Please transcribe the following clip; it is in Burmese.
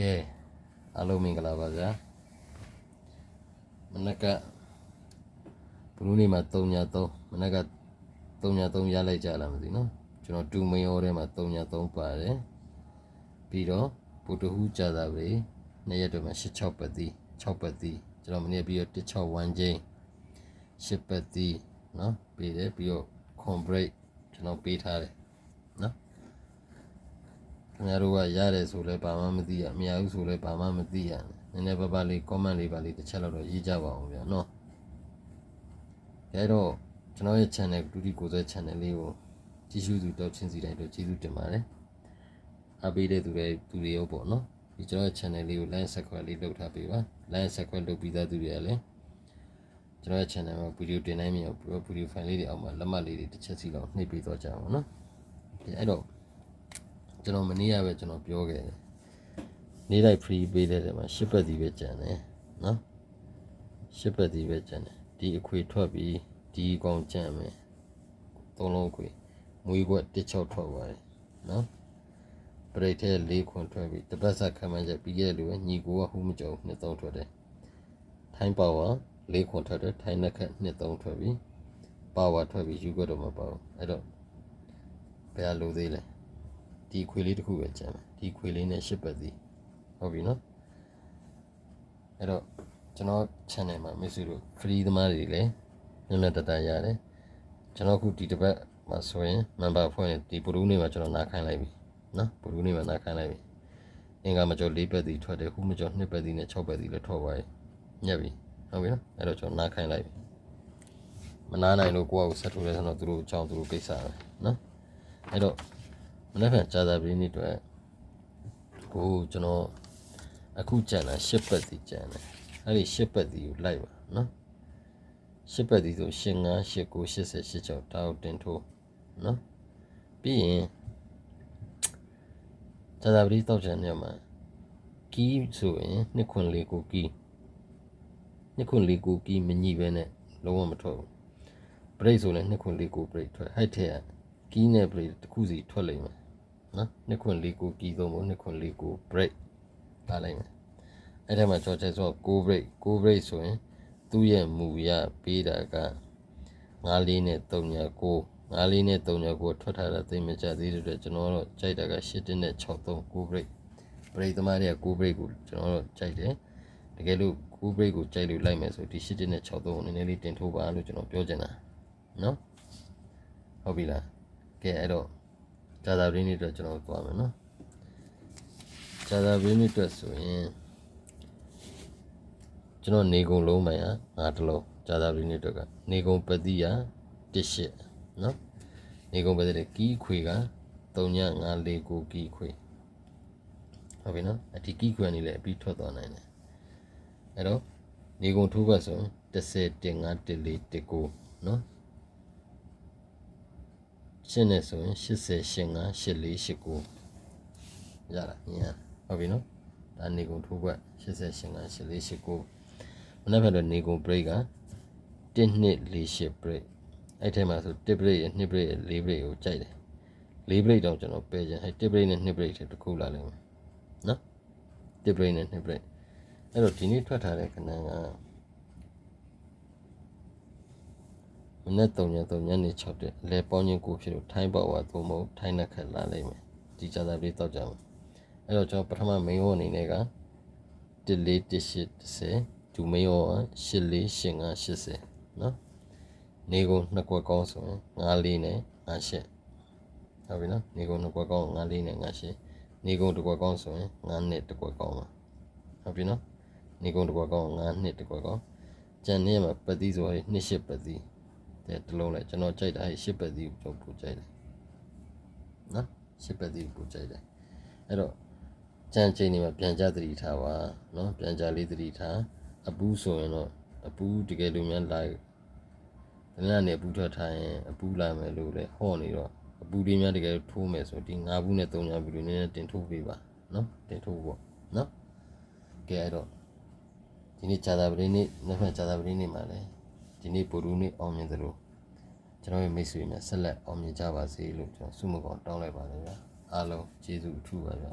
ကဲအားလုံးမင်္ဂလာပါဗျာမနက်ကဘလူးနေ့မှာ3ည3မနက်က3ည3ရလိုက်ကြလားမသိနော်ကျွန်တော်တူမင်းရောထဲမှာ3ည3ပါတယ်ပြီးတော့ဗုဒ္ဓဟူးကြာတာပဲနေ့ရက်တွေမှာ86ပတ်တီ6ပတ်တီကျွန်တော်မနေ့ပြီးတော့161ချင်း10ပတ်တီနော်ပြီးတယ်ပြီးတော့ complete ကျွန်တော်ပေးထားတယ်နော် ခင်ဗျားတို့ကရတယ်ဆိုလဲဘာမှမသိရမရဘူးဆိုလဲဘာမှမသိရနည်းနည်းပါးပါးလေး comment လေးပါလေးတစ်ချက်လောက်တော့ရေးကြပါအောင်ဗျာနော်ဒါတော့ကျွန်တော်ရဲ့ channel ဒုတိကိုယ်စား channel လေးကိုကြည့်ရှုသူတော့ချင်းစီတိုင်းတော့ကျေးဇူးတင်ပါတယ်အားပေးတဲ့သူတွေသူတွေရောပေါ့နော်ဒီကျွန်တော်ရဲ့ channel လေးကို like subscribe လေးလုပ်ထားပေးပါ like subscribe လုပ်ပြီးသားသူတွေကလည်းကျွန်တော်ရဲ့ channel မှာဗီဒီယိုတင်နိုင်မြင်ပြီးတော့ဗီဒီယိုဖိုင်လေးတွေအောက်မှာလက်မှတ်လေးတွေတစ်ချက်စီလောက်နှိပ်ပေးတော့ကြအောင်နော်ဒီအဲ့တော့ ကျွန်တော်မနေ့ကပဲကျွန်တော်ပြောခဲ့တယ်နေ့တိုင်း free ပေးတဲ့ထဲမှာရှစ်ပတ်ဒီပဲကျန်တယ်နော်ရှစ်ပတ်ဒီပဲကျန်တယ်ဒီအခွေထွက်ပြီးဒီအကောင်ကျန်မယ်သုံးလုံးအခွေမွေးခွက်တစ်ချောက်ထွက်သွားတယ်နော်ပရိတ်ထဲ၄ခွန်ထွက်ပြီးတပတ်ဆက်ခံမှန်းချက်ပြီးခဲ့တဲ့လူကညီကိုကဟူးမကြောက်နှစ်သုံးထွက်တယ်ထိုင်းပါဝါ၄ခွန်ထွက်တယ်ထိုင်းနှက်ခက်နှစ်သုံးထွက်ပြီးပါဝါထွက်ပြီးယူခွက်တော့မပါဘူးအဲ့တော့ဘယ်လိုသေးလဲ ဒီခွေလေးတစ်ခုပဲကျန်တယ်ဒီခွေလေးနဲ့ရှစ်ပတ်သည်ဟုတ်ပြီနော်အဲ့တော့ကျွန်တော် channel မှာမိတ်ဆွေတို့ free သမားတွေလည်းညညတတရတယ်ကျွန်တော်အခုဒီတစ်ပတ်မှာဆိုရင် member ဖွဲ့နေဒီပရူးနေ့မှာကျွန်တော်နားခိုင်းလိုက်ပြီနော်ပရူးနေ့မှာနားခိုင်းလိုက်ပြီအင်္ဂါမကျော်၄ပတ်သည်ထွက်တယ်ခုမကျော်၂ပတ်သည်နဲ့၆ပတ်သည်လည်းထွက်သွားပြီညက်ပြီဟုတ်ပြီနော်အဲ့တော့ကျွန်တော်နားခိုင်းလိုက်ပြီမနာနိုင်လို့ကိုယ့်အကိုဆက်ထုတ်လဲဆိုတော့သူတို့အကြောင်းသူတို့ကိစ္စပဲနော်အဲ့တော့ မနေ့ကကြာသာပြည်နေ့အတွက်ကိုကျွန်တော်အခုကြံတာရှစ်ပတ်စီကြံတယ်အဲ့ဒီရှစ်ပတ်စီကိုလိုက်ပါနော်ရှစ်ပတ်စီဆိုရှင်9 8 9 80 86တောက်တင်ထိုးနော်ပြီးရင်ကြာသာပြည်တောက်ကြံနေမှာကီးဆိုရင်နှစ်ခွန်လေးကိုကီးနှစ်ခွန်လေးကိုကီးမညိပဲနဲ့လုံးဝမထွက်ဘူးဘရိတ်ဆိုလည်းနှစ်ခွန်လေးကိုဘရိတ်ထွက်ဟိုက်ထက် ကကီးနဲ့ဘရိတ်တစ်ခုစီထွက်လိမ့်မယ်နော်နှစ်ခွန်းလေးကိုကီးသုံးဖို့နှစ်ခွန်းလေးကို break ပါလိုက်မယ်အဲ့ဒါမှကြောချက်ဆို6 break 6 break ဆိုရင်သူ့ရဲ့မူရပေးတာက9လေးနဲ့3ည9 9လေးနဲ့3ည9ထွက်ထားတာသိမကြသေးတဲ့အတွက်ကျွန်တော်တို့ကြိုက်တာက7တင်းနဲ့6 3 9 break break သမားတွေက9 break ကိုကျွန်တော်တို့ကြိုက်တယ်တကယ်လို့9 break ကိုကြိုက်လို့လိုက်မယ်ဆိုဒီ7တင်းနဲ့6 3ကိုနည်းနည်းလေးတင်ထိုးပါလို့ကျွန်တော်ပြောချင်တာနော်ဟုတ်ပြီလား ကဲအဲ့တော့ဂျာသာပရင်းအတွက်ကျွန်တော်သွားမယ်နော်ဂျာသာပရင်းအတွက်ဆိုရင်ကျွန်တော်နေကုံလုံးမှန်ရငါတစ်လုံးဂျာသာပရင်းအတွက်ကနေကုံပတိယတစ်ရှစ်နော်နေကုံပတိတဲ့ကီးခွေက3ည5 4 9ကီးခွေဟုတ်ပြီနော်အဒီကီးခွေကနေလည်းအပြီးထွက်သွားနိုင်တယ်အဲ့တော့နေကုံထိုးဘတ်ဆိုရင်10 1 5 1 4 1 9နော် ရှင်းနေဆိုရင်80 85 84 89ရတာညဟုတ်ပြီနော်ဒါနေကုန်ထိုးကွက်80 85 84 89မနေ့ကတော့နေကုန် break က1နှစ်48 break အဲ့ထဲမှာဆို1 break ရ2 break ရ4 break ကိုကြိုက်တယ်4 break တောင်ကျွန်တော်ပယ်ချင်အဲ့1 break နဲ့2 break တစ်ခုလာလိမ့်မယ်နော်1 break နဲ့2 break အဲ့တော့ဒီနေ့ထွက်ထားတဲ့ခဏက မနေ့3ည3ညနေ6တက်လဲပေါင်းချင်းကိုဖြစ်လို့ထိုင်းပေါ်ဝါသုံးမဟုတ်ထိုင်းနှက်ခက်လာလိမ့်မယ်ဒီကြတာလေးတောက်ကြမယ်အဲ့တော့ကျွန်တော်ပထမ main ဟောအနေနဲ့က141810ဒူ main ဟော848580နော်နေကုန်နှစ်ကွက်ကောင်းဆိုရင်94နဲ့58ဟုတ်ပြီနော်နေကုန်နှစ်ကွက်ကောင်း94နဲ့58နေကုန်တစ်ကွက်ကောင်းဆိုရင်9နဲ့တစ်ကွက်ကောင်းပါဟုတ်ပြီနော်နေကုန်တစ်ကွက်ကောင်း9နှစ်တစ်ကွက်ကောင်းကျန်နေမှာပတိဆိုရင်28ပတိ တဲ့တစ်လုံးလဲကျွန်တော်ကြိုက်တာအဲ့8ပတ်သီးကိုကျွန်တော်ပို့ကြိုက်တယ်နော်8ပတ်သီးကိုပို့ကြိုက်တယ်အဲ့တော့ကြံချိန်နေမှာပြန်ကြသတိထားပါနော်ပြန်ကြလေးသတိထားအပူးဆိုရင်တော့အပူးတကယ်လို့များလာတနင်္လာနေ့အပူးထွက်ထားရင်အပူးလာမယ်လို့လဲဟော့နေတော့အပူတွေများတကယ်ထိုးမယ်ဆိုဒီ၅ဘူးနဲ့၃ညဘူးတွေနည်းနည်းတင်ထိုးပေးပါနော်တင်ထိုးပေါ့နော်ကဲအဲ့တော့ဒီနေ့ဂျာတာပရင်းနေ့နောက်ဖက်ဂျာတာပရင်းနေ့မှာလဲ ဒီနေ့ပူရူနေ့အောင်မြင်သလိုကျွန်တော်ရဲ့မိတ်ဆွေများဆက်လက်အောင်မြင်ကြပါစေလို့ကျွန်တော်ဆုမကောင်းတောင်းလိုက်ပါတယ်ဗျာအားလုံးကျေးဇူးအထူးပါဗျာ